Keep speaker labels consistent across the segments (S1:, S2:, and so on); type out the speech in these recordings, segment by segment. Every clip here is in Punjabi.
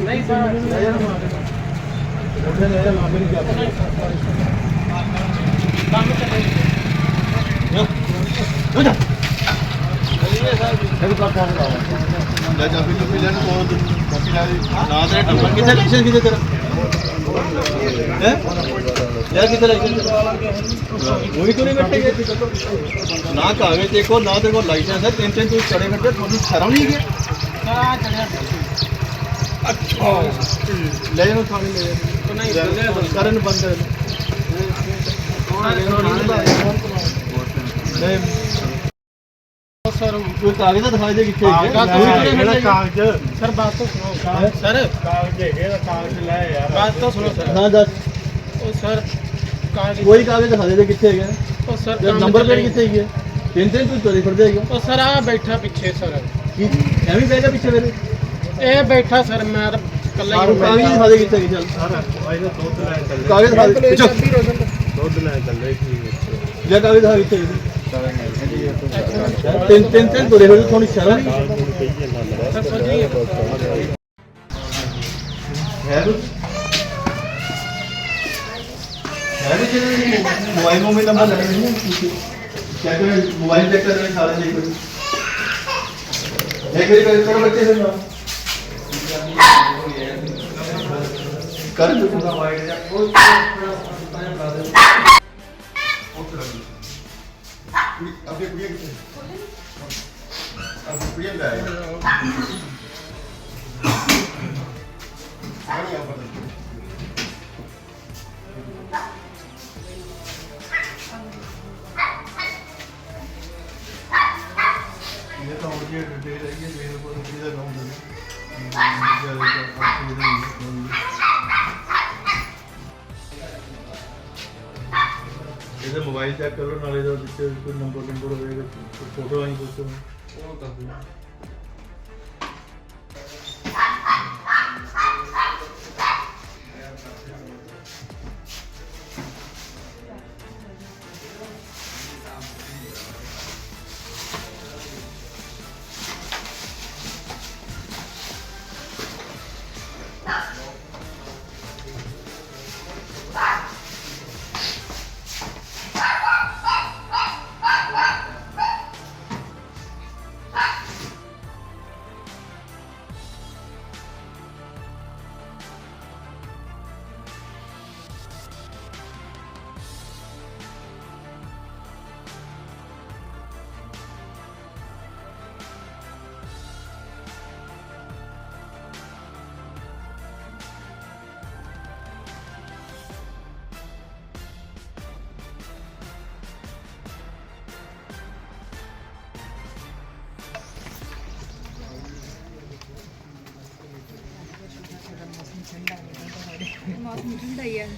S1: ਨਹੀਂ ਸਰ ਕੰਮ ਚੱਲੇ
S2: ਲੈ ਜਾ ਵੀ ਤੁਸੀਂ ਲੈਣ ਕੋਲ ਕਾਪੀ ਲੈ ਨਾ ਤੇਰੇ ਨੰਬਰ ਕਿੱਥੇ ਲਾਇਸੈਂਸ ਕਿੱਥੇ ਤੇਰਾ ਹੈ ਯਾਰ ਕਿੱਥੇ ਲਾਇਸੈਂਸ ਉਹੀ ਤੋਂ ਨਹੀਂ ਬੈਠੇ ਨਾ ਕਾਗਜ਼ ਦੇਖੋ ਨਾ ਕੋਲ ਲਾਇਸੈਂਸ ਹੈ ਤਿੰਨ ਤਿੰਨ ਤੁਸੀਂ ਚੜੇ ਫਿਰਦੇ ਤੁਹਾਨੂੰ ਸ਼ਰਮ ਨਹੀਂ ਹੈ
S1: ਆ ਚੜਿਆ
S2: ਅੱਛਾ। ਲੈ ਜਾਓ ਥਾਣੇ ਲੈ ਜਾਓ।
S1: ਨਹੀਂ
S2: ਕਰਨ ਬੰਦ ਹੈ ਲੈ।
S1: ਸਰ
S2: ਕੋਈ ਕਾਗਜ਼ ਤਾਂ ਦਿਖਾਈ ਦੇ ਕਿੱਥੇ ਹੈ
S1: ਕਾਗਜ਼ ਉਹੀ ਸਰ ਬਾਤ ਤਾਂ ਸੁਣੋ। ਸਰ।
S2: ਕਾਗਜ਼ ਹੈਗੇ ਕਾਗਜ਼ ਲੈ ਯਾਰ।
S1: ਬਾਤ ਤਾਂ ਸੁਣੋ ਸਰ।
S2: ਨਾ ਦੱਸ
S1: ਉਹ ਸਰ ਕਾਗਜ਼
S2: ਕੋਈ ਕਾਗਜ਼ ਦਿਖਾ ਦੇ ਦੇ ਕਿੱਥੇ ਹੈਗਾ
S1: ਉਹ ਸਰ
S2: ਯਾਰ
S1: ਕੰਮ
S2: ਨੰਬਰ ਪਲੇਟ
S1: ਚੱਲੇ।
S2: ਕਿੱਥੇ ਹੈਗੀ ਹੈ? ਤਿੰਨ ਤਿੰਨ ਤੂੰ ਚੋਰੀ ਫਿਰਦੇ ਹੈਗੇ
S1: ਉਹ ਸਰ ਆ ਬੈਠਾ ਪਿੱਛੇ ਸਰ।
S2: ਕੀ? ਐਵੇਂ ਗਿਆ ਪਿੱਛੇ ਮੇਰੇ?
S1: ਇਹ ਬੈਠਾ ਸਰ ਮੈਂ ਤਾਂ ਇਕੱਲਾ ਹੀ
S2: ਕਾਗਜ਼ ਦਿਖਾ ਦੇ ਕਿੱਥੇ ਹੈਗੇ ਚੱਲ। ਕਾਗਜ਼ ਦਿਖਾ ਦੇ। ਪਿੱਛੇ। ਜੇ ਕਾਗਜ਼ ਦਿਖਾ ਕਿੱਥੇ ਹੈਗੇ? ਤਿੰਨ ਤਿੰਨ ਤਿੰਨ ਤੁਰੇ ਹੋਏ ਥੋੜੀ ਸ਼ਰਮ ਨਹੀਂ?
S1: ਸਰ ਸਰ ਜੀ।
S2: ਹੈ ਤੂੰ ਹੈ ਵੀ ਜਿਹੜੇ ਮੋਬਾਈਲ ਮੋਬਾਈਲ ਨੰਬਰ ਲੈ ਨੇ ਚੈੱਕ ਕਰ ਮੋਬਾਈਲ ਚੈੱਕ ਕਰ ਸਾਰੇ ਜੀ ਕੋਈ ਇਹ ਕਰੀ ਕਰ ਬੱਚੇ ਦੇ ਨਾ ਕਰ ਦੂੰਗਾ ਮੋਬਾਈਲ ਚੈੱਕ
S3: ਆਪਣੀ ਕੁੜੀਆਂ ਕਿੱਥੇ ਆਪਣੀ ਕੁੜੀਆਂ ਦਾ ਹੈ। ਆਣੀ ਆ
S2: ਇਹ ਤਾਂ ਹੁਣ ਜੇ ਡਿਟੇਲ ਹੈ ਮੇਰੇ ਕੋਲ ਕਿਹਦਾ ਨਾਮ ਹੈ ਇਹਦਾ ਮੋਬਾਈਲ ਚੈੱਕ ਕਰੋ, ਨਾਲੇ ਦਾ ਵਿੱਚ ਕੋਈ ਨੰਬਰ ਨੰਬਰ ਹੋਵੇਗਾ ਫੋਟੋ ਆਈ ਕੁਛ ਉਹ ਕਰ ਦਿਓ।
S4: ਮੌਸਮ ਠੰਡਾ ਹੀ ਹੈ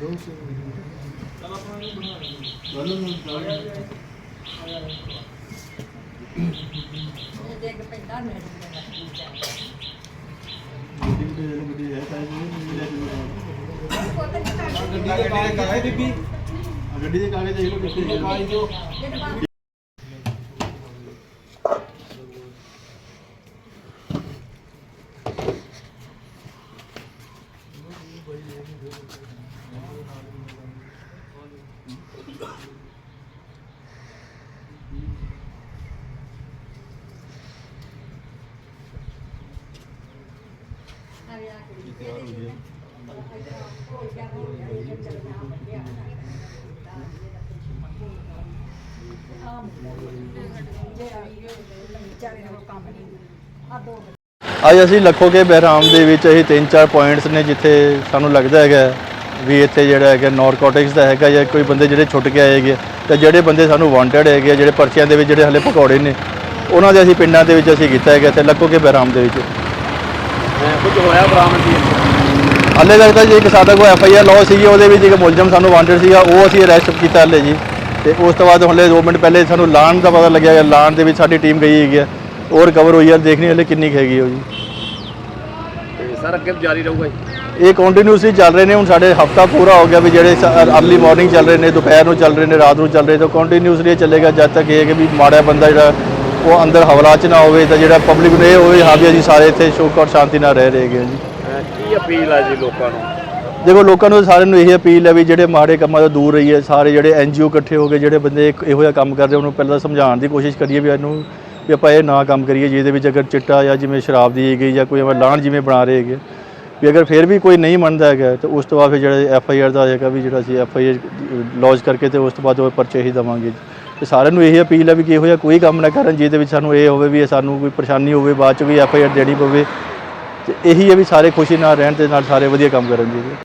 S2: ਦੋ ਸੇ ਚਲ ਆਪਾਂ ਨੂੰ ਬਣਾ ਲਈਏ
S4: ਦੇਖ ਪੈਂਦਾ ਮਿੰਟ ਦਾ
S2: ਮੀਟਿੰਗ ਤੇ ਜਿਹੜੀ ਹੈ ਤਾਂ ਇਹ ਲੈ
S1: ਗੱਡੀ ਦੇ ਕਾਗਜ਼ ਬੀਬੀ
S2: ਗੱਡੀ ਦੇ ਕਾਗਜ਼ ਦੇਖ ਲਓ ਕਿੱਥੇ
S1: ਕਾਗਜ਼ ਦਿਓ
S4: ਵਿਚਾਰੇ ਨੂੰ ਕੰਮ
S2: ਅੱਜ ਅਸੀਂ ਲੱਖੋਕੇ ਬਹਿਰਾਮ ਦੇ ਵਿੱਚ ਅਸੀਂ ਤਿੰਨ ਚਾਰ ਪੁਆਇੰਟਸ ਨੇ ਜਿੱਥੇ ਸਾਨੂੰ ਲੱਗਦਾ ਹੈਗਾ ਵੀ ਇੱਥੇ ਜਿਹੜਾ ਹੈਗਾ ਨਾਰਕੋਟਿਕਸ ਦਾ ਹੈਗਾ ਜਾਂ ਕੋਈ ਬੰਦੇ ਜਿਹੜੇ ਛੁੱਟ ਕੇ ਆਏ ਹੈਗੇ ਤੇ ਜਿਹੜੇ ਬੰਦੇ ਸਾਨੂੰ ਵਾਂਟਡ ਹੈਗੇ ਆ, ਜਿਹੜੇ ਪਰਚਿਆਂ ਦੇ ਵਿੱਚ ਜਿਹੜੇ ਹਲੇ ਪਕੌੜੇ ਨੇ ਉਹਨਾਂ ਦੇ ਅਸੀਂ ਪਿੰਡਾਂ ਦੇ ਵਿੱਚ ਅਸੀਂ ਕੀਤਾ ਹੈਗਾ ਇੱਥੇ ਲੱਕੋ ਕੇ ਬਹਿਰਾਮ ਦੇ ਵਿੱਚ।
S5: ਕੁਝ ਹੋਇਆ ਬਰਾਮਦ ਜੀ
S2: ਹੱਲੇ ਤੱਕ ਤਾਂ ਜੀ ਇੱਕ ਸਾਡਾ ਕੋਈ ਐਫ ਆਈ ਆਰ ਲਾਅ ਸੀਗੀ ਉਹਦੇ ਵਿੱਚ ਇੱਕ ਮੁਲਜ਼ਮ ਸਾਨੂੰ ਵਾਂਟਡ ਸੀਗਾ ਉਹ ਅਸੀਂ ਅਰੈਸਟ ਕੀਤਾ ਹੱਲੇ ਜੀ। ਤੇ ਉਸ ਤੋਂ ਬਾਅਦ ਹੱਲੇ 2 ਮਿੰਟ ਪਹਿਲੇ ਸਾਨੂੰ ਲਾਣ ਦਾ ਪਤਾ ਲੱਗਿਆ ਕਿ ਲਾਣ ਦੇ ਵਿੱਚ ਸਾਡੀ ਟੀਮ ਗਈ ਹੈਗੀ ਹੈ ਉਹ ਰਿਕਵਰ ਹੋਈ ਹੈ ਦੇਖਣੀ ਹੱਲੇ ਕਿੰਨੀ ਹੈਗੀ ਉਹ ਜੀ।
S5: ਤੇ ਸਰ ਅੱਗੇ ਵੀ ਜਾਰੀ ਰਹੂਗਾ ਜੀ?
S2: ਇਹ ਕੰਟੀਨਿਊਸਲੀ ਚੱਲ ਰਹੇ ਨੇ ਹੁਣ ਸਾਡੇ ਹਫਤਾ ਪੂਰਾ ਹੋ ਗਿਆ ਵੀ ਜਿਹੜੇ ਅਰਲੀ ਮਾਰਨਿੰਗ ਚੱਲ ਰਹੇ ਨੇ ਦੁਪਹਿਰ ਨੂੰ ਚੱਲ ਰਹੇ ਨੇ ਰਾਤ ਨੂੰ ਚੱਲ ਰਹੇ ਤਾਂ ਕੰਟੀਨਿਊਸਲੀ ਚੱਲੇਗਾ ਜਦ ਤੱਕ ਇਹ ਹੈ ਕਿ ਵੀ ਮਾੜਾ ਬੰਦਾ ਜਿਹੜਾ ਉਹ ਅੰਦਰ ਹਵਲਾ ਚ ਨਾ ਹੋਵੇ ਤਾਂ ਜਿਹੜਾ ਪਬਲਿਕ ਨੂੰ ਇਹ ਹੋਵੇ ਹਾਂ ਵੀ ਅਸੀਂ ਸਾਰੇ ਇੱਥੇ ਸ਼ੌਕ ਔਰ ਸ਼ਾਂਤੀ ਨਾਲ ਰਹਿ ਰਹੇ ਹੈਗੇ ਹਾਂ ਜੀ।
S5: ਅਹ ਕੀ ਅਪੀਲ ਆ ਜੀ ਲੋਕਾਂ ਨੂੰ?
S2: ਦੇਖੋ ਲੋਕਾਂ ਨੂੰ ਸਾਰਿਆਂ ਨੂੰ ਇਹ ਅਪੀਲ ਹੈ ਵੀ ਜਿਹੜੇ ਮਾੜੇ ਕੰਮਾਂ ਤੋਂ ਦੂਰ ਰਹੀਏ ਸਾਰੇ ਜਿਹੜੇ ਐਨਜੀਓ ਇਕੱਠੇ ਹੋ ਕੇ ਜਿਹੜੇ ਬੰਦੇ ਇੱਕ ਇਹੋ ਜਿਹਾ ਕੰਮ ਕਰਦੇ ਉਹਨੂੰ ਪਹਿਲਾਂ ਸਮਝਾਉਣ ਦੀ ਕੋਸ਼ਿਸ਼ ਕਰੀਏ ਵੀ ਇਹਨੂੰ ਵੀ ਆਪਾਂ ਇਹ ਨਾ ਕੰਮ ਕਰੀਏ ਜਿਹਦੇ ਵਿੱਚ ਅਗਰ ਚਿੱਟਾ ਜਾਂ ਜਿਵੇਂ ਸ਼ਰਾਬ ਦੀ ਗਈ ਜਾਂ ਕੋਈ ਐਵੇਂ ਲਾਣ ਜਿਵੇਂ ਬਣਾ ਰਹੇ ਹੈਗੇ। ਵੀ ਅਗਰ ਫਿਰ ਵੀ ਕੋਈ ਨਹੀਂ ਮੰਨਦਾ ਹੈਗਾ ਤਾਂ ਉਸ ਤੋਂ ਬਾਅਦ ਫਿਰ ਜਿਹੜਾ ਐਫ ਆਈ ਆਰ ਦਾ ਹੋਏਗਾ ਵੀ ਜਿਹੜਾ ਅਸੀਂ ਐਫ ਆਈ ਆਰ ਲੌਂਚ ਕਰਕੇ ਤੇ ਉਸ ਤੋਂ ਬਾਅਦ ਉਹ ਪਰਚੇ ਹੀ ਦੇਵਾਂਗੇ। ਤੇ ਸਾਰਿਆਂ ਨੂੰ ਇਹ ਅਪੀਲ ਹੈ ਵੀ ਕਿ ਇਹੋ ਜਿਹਾ ਕੋਈ ਕੰਮ ਨਾ ਕਰਨ ਜਿਹਦੇ ਵਿੱਚ ਸਾਨੂੰ ਇਹ ਹੋਵੇ ਵੀ ਸਾਨੂੰ ਕੋਈ ਪਰੇਸ਼ਾਨੀ ਹੋਵੇ, ਬਾਅਦ ਚ ਵੀ ਐਫ ਆਈ ਆਰ ਦੇਣੀ ਪਵੇ, ਤੇ ਇਹੀ ਹੈ ਵੀ ਸਾਰੇ ਖੁਸ਼ੀ ਨਾਲ ਰਹਿਣ ਤੇ ਨਾਲ ਸਾਰੇ ਵਧੀਆ ਕੰਮ ਕਰਨ ਜੀ।